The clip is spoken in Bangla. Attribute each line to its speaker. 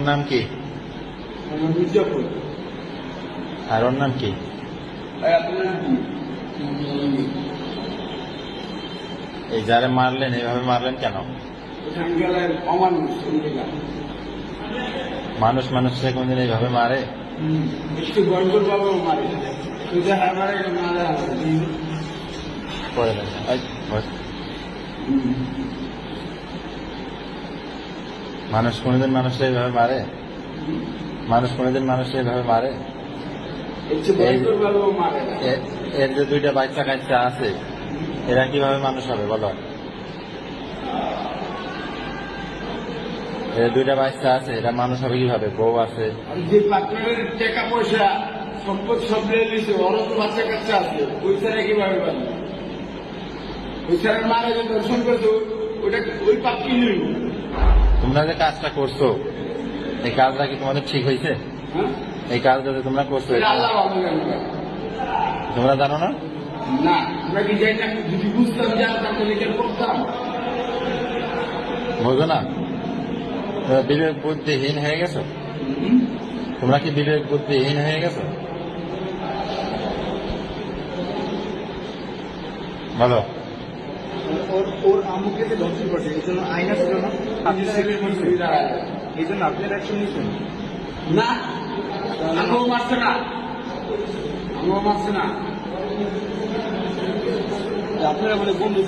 Speaker 1: নাম কি? আর ওর নাম কি? এই যারে মারলেন এইভাবে মারলেন কেন? মানুষ মানুষকে কোনদিন এইভাবে মারে? করে। মানুষ কোনদিন মানুষকে এইভাবে মারে? মানুষ কোনদিন মানুষকে এইভাবে মারে? এর যে দুইটা বাচ্চা কাচ্চা আছে এরা কীভাবে মানুষ হবে বলো? এর দুইটা বাচ্চা আছে এরা মানুষ হবে কীভাবে? বউ আছে।
Speaker 2: যে পার্টনারের টাকা পয়সা সম্পদ সব নিয়ে নিয়েছে ওরও তো বাচ্চা কাচ্চা আছে। পয়সাটা কীভাবে পাবে পয়সার মারা যে দর্শন করতো ওটা ওই পাপ কি নিল?
Speaker 1: তোমরা যে কাজটা করছ এই কাজটা কি তোমাদের ঠিক হয়েছে?
Speaker 2: হ্যাঁ?
Speaker 1: এই কাজটা যে তোমরা করছ তোমরা জানো না?
Speaker 2: না আমরা কি না যদি বুঝতাম যে আমরা লিখে করতাম
Speaker 1: বোঝো না? তোমরা বিবেক বুদ্ধিহীন হয়ে গেছো? তোমরা কি বিবেক বুদ্ধিহীন হয়ে গেছো? বলো।
Speaker 3: ওর ওর আম্মুকে ধর্ষণ করছে এই জন্য আইনা ছিল না? এই জন্য আপনার অ্যাকশন নিয়েছেন
Speaker 2: না আমিও মারছে না আমিও মারছে না
Speaker 3: আপনারা বলে বন্ধু